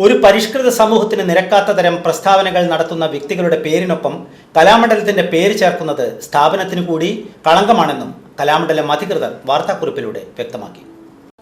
ഒരു പരിഷ്കൃത സമൂഹത്തിന് നിരക്കാത്ത തരം പ്രസ്താവനകൾ നടത്തുന്ന വ്യക്തികളുടെ പേരിനൊപ്പം കലാമണ്ഡലത്തിന്റെ പേര് ചേർക്കുന്നത് സ്ഥാപനത്തിനു കൂടി കളങ്കമാണെന്നും കലാമണ്ഡലം അധികൃതർ വാർത്താക്കുറിപ്പിലൂടെ വ്യക്തമാക്കി.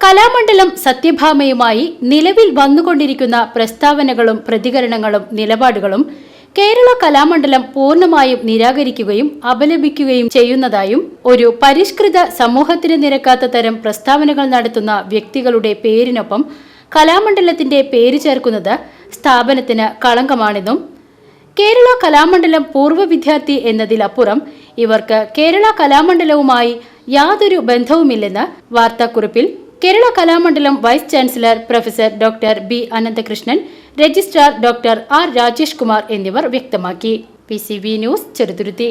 കലാമണ്ഡലം സത്യഭാമയുമായി നിലവിൽ വന്നുകൊണ്ടിരിക്കുന്ന പ്രസ്താവനകളും പ്രതികരണങ്ങളും നിലപാടുകളും കേരള കലാമണ്ഡലം പൂർണമായും നിരാകരിക്കുകയും അപലപിക്കുകയും ചെയ്യുന്നതായും ഒരു പരിഷ്കൃത സമൂഹത്തിന് നിരക്കാത്ത തരം പ്രസ്താവനകൾ നടത്തുന്ന വ്യക്തികളുടെ പേരിനൊപ്പം കലാമണ്ഡലത്തിന്റെ പേര് ചേർക്കുന്നത് സ്ഥാപനത്തിന് കളങ്കമാണെന്നും കേരള കലാമണ്ഡലം പൂർവ വിദ്യാർത്ഥി എന്നതിലപ്പുറം ഇവർക്ക് കേരള കലാമണ്ഡലവുമായി യാതൊരു ബന്ധവുമില്ലെന്ന് വാർത്താക്കുറിപ്പിൽ Kerala Kalamandalam vice chancellor professor doctor B Ananthakrishnan registrar doctor R Rajesh Kumar എന്നിവർ വ്യക്തമാക്കി. P C V news Cheruthuruthy.